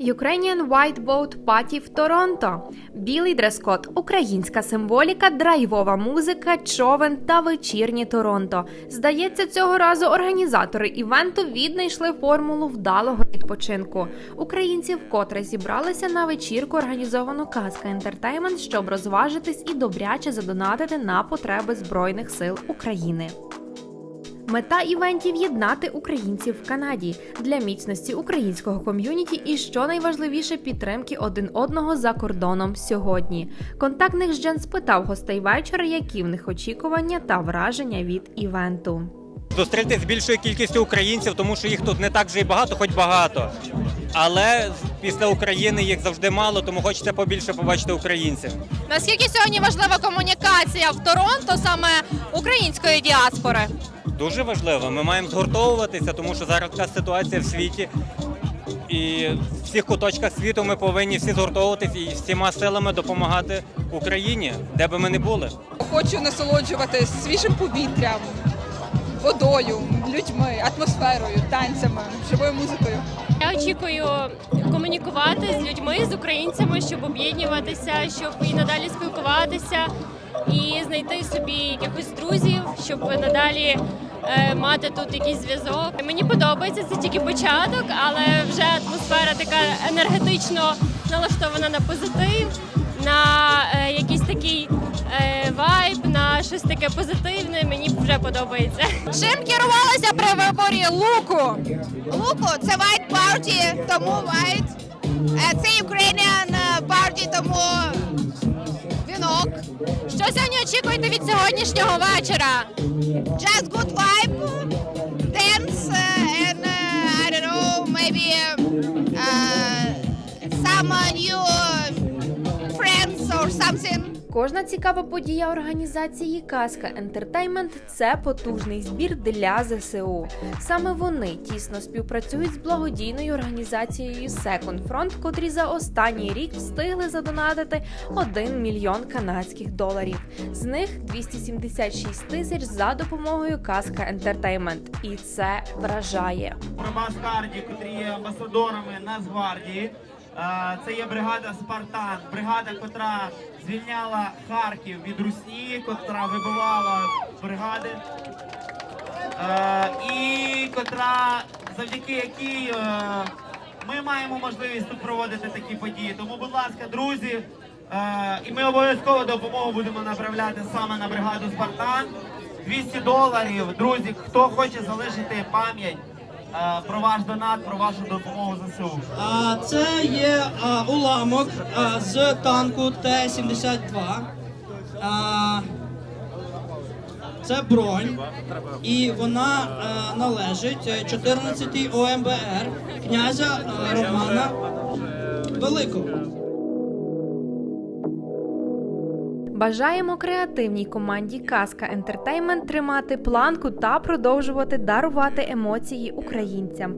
Ukrainian White Boat Party в Торонто. Білий дрес-код, українська символіка, драйвова музика, човен та вечірнє Торонто. Здається, цього разу організатори івенту віднайшли формулу вдалого відпочинку. Українці вкотре зібралися на вечірку, організовану Казка Ентертеймент, щоб розважитись і добряче задонатити на потреби Збройних сил України. Мета івентів єднати українців в Канаді для міцності українського ком'юніті і що найважливіше підтримки один одного за кордоном сьогодні. Контактних Жен спитав гостей вечора, які в них очікування та враження від івенту. Зустрітися з більшою кількістю українців, тому що їх тут не так вже й багато, хоч багато. Але після України їх завжди мало, тому хочеться побільше побачити українців. Наскільки сьогодні важлива комунікація в Торонто саме української діаспори? Дуже важливо. Ми маємо згуртовуватися, тому що зараз така ситуація в світі. І в всіх куточках світу ми повинні всі згуртовуватися і всіма силами допомагати Україні, де би ми не були. Хочу насолоджуватись свіжим повітрям, водою, людьми, атмосферою, танцями, живою музикою. Я очікую комунікувати з людьми, з українцями, щоб об'єднуватися, щоб і надалі спілкуватися і знайти собі якихось друзів, щоб надалі мати тут якийсь зв'язок. Мені подобається це тільки початок, але вже атмосфера така енергетично налаштована на позитив, на е, якийсь такий е, вайб, на щось таке позитивне. Мені вже подобається. Чим керувалися при виборі луку? Луко, це White Party, тому White. Е, Це Ukrainian е, Party, тому вінок. Що сьогодні очікуєте від сьогоднішнього вечора? Just good vibe, dance, uh, and uh, I don't know, maybe uh, some new friends or something. Кожна цікава подія організації Казка Ентертеймент це потужний збір для ЗСУ. Саме вони тісно співпрацюють з благодійною організацією Second Front, котрі за останній рік встигли задонатити 1 мільйон канадських доларів. З них 276 тисяч за допомогою Казка Ентертеймент. І це вражає. Нацгвардії, котрі є амбасадорами Нацгвардії. Це є бригада Спартан, бригада, котра звільняла Харків від Русні, котра вибивала бригади. І котра, завдяки якій е, ми маємо можливість тут проводити такі події. Тому, будь ласка, друзі, е, і ми обов'язково допомогу будемо направляти саме на бригаду Спартан. 200 доларів. Друзі, хто хоче залишити пам'ять про ваш донат, про вашу допомогу ЗСУ. цього. Це є уламок з танку Т-72. Це бронь, і вона належить 14-й ОМБР князя Романа Великого. Бажаємо креативній команді Казка Ентертеймент тримати планку та продовжувати дарувати емоції українцям.